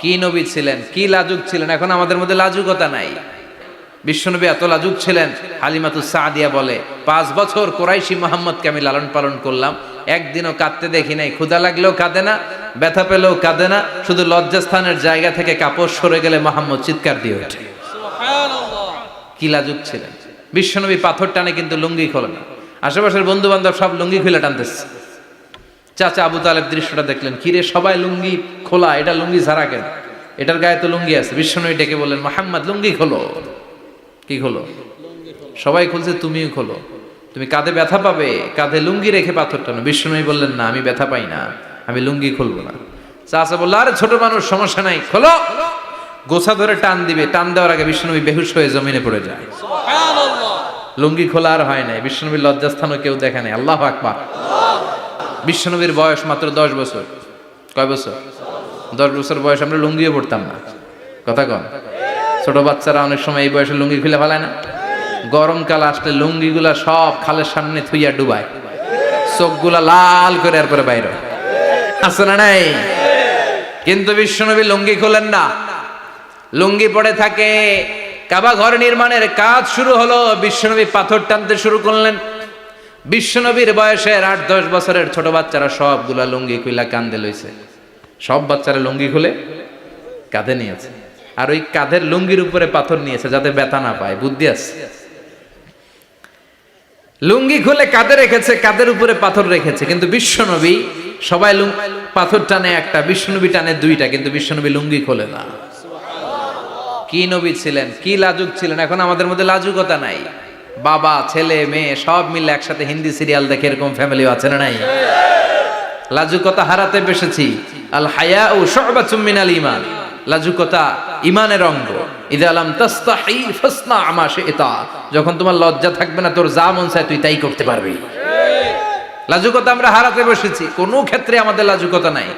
কি নবী ছিলেন কি লাজুক ছিলেন? এখন আমাদের মধ্যে লাজুকতা নাই। বিশ্বনবী এত লাজুক ছিলেন হালিমাতু সাদিয়া বলে পাঁচ বছর কোরাইশি মোহাম্মদকে আমি লালন পালন করলাম। একদিনও কাঁদতে দেখি নাই ক্ষুদা লাগলেও কাঁদে না ব্যথা পেলেও কাঁদে না শুধু লজ্জাস্থানের জায়গা থেকে কাপড় সরে গেলে মোহাম্মদ চিৎকার দিয়ে ওঠে। কি লাজুক ছিলেন? বিশ্বনবী পাথর টানে কিন্তু লুঙ্গি খোলে না। আশেপাশের বন্ধু বান্ধব সব লুঙ্গি খুলে টানতেছে। চাচা আবু তালেব দৃশ্যটা দেখলেন। কিরে সবাই লুঙ্গি খোলা এটা লুঙ্গি ছাড়া কেন? এটার গায়ে তো লুঙ্গি আছে। বিশ্বনবী ডেকে বললেন মোহাম্মদ লুঙ্গি খোলো। কি খোলো? সবাই খুলছে তুমিও খোলো। তুমি কাঁধে ব্যথা পাবে? কাঁধে লুঙ্গি রেখে পাথর টানো বিশ্বনবী বললেন না আমি ব্যথা পাই না আমি লুঙ্গি খুলবো না। চাচা বলল আরে ছোট মানুষ সমস্যা নাই খোলো। গোছা ধরে টান দিবে। টান দেওয়ার আগে বিশ্বনবী বেহুশ হয়ে জমিনে পড়ে যায়। লুঙ্গি খোলা আর হয় নাই। বিশ্বনবীর লজ্জাস্থানও কেউ দেখে নাই। আল্লাহ আকবার। বিশ্বনবীর বয়স মাত্র দশ বছর। কয় বছর? দশ বছর বয়স আমরা লুঙ্গিও পড়তাম না। কথা কন। ছোট বাচ্চারা অনেক সময় এই বয়সে লুঙ্গি খুলে ফেলায় না। গরমকাল আসলে লুঙ্গিগুলা সব খালের সামনে থুইয়া ডুবায়। চোখগুলা লাল করে এরপরে বাইরে। হয়। আছে না নাই? কিন্তু বিশ্বনবী লুঙ্গি খোলেন না। লুঙ্গি পড়ে থাকে, কাবা ঘর নির্মাণের কাজ শুরু হলো, বিশ্বনবী পাথর টানতে শুরু করলেন। বিশ্বনবীর বয়সের আট দশ বছরের ছোট বাচ্চারা সবগুলা লুঙ্গি খুইলা কান্দে লইছে। সব বাচ্চারা লুঙ্গি খুলে কাঁধে নিয়েছে। আর ওই কাঁধের লুঙ্গির উপরে পাথর নিয়েছে যাতে ব্যথা না পায়। বুদ্ধি আছে? লুঙ্গি খুলে কাঁধে রেখেছে, কাঁধের উপরে পাথর রেখেছে। কিন্তু বিশ্বনবী সবাই পাথর টানে একটা, বিশ্বনবী টানে দুইটা, কিন্তু বিশ্বনবী লুঙ্গি খোলে না। কি নবী ছিলেন, কি লাজুক ছিলেন? এখন আমাদের মধ্যে লাজুকতা নাই। বাবা, ছেলে, মেয়ে, সব মিলে একসাথে হিন্দি সিরিয়াল দেখে এরকম ফ্যামিলিও আছে না নাই? লাজুকতা হারাতে বসেছি। আল হায়া ও শোবাতুম মিনাল ইমান লাজুকতা ইমানের অঙ্গ। ইদা আলাম তাস্তাহি ফাসনা আমা শিতা। যখন তোমার লজ্জা থাকবে না, তোর যা মন চায় তুই তাই করতে পারবি। লাজুকতা আমরা হারাতে বসেছি। কোনো ক্ষেত্রে আমাদের লাজুকতা নাই।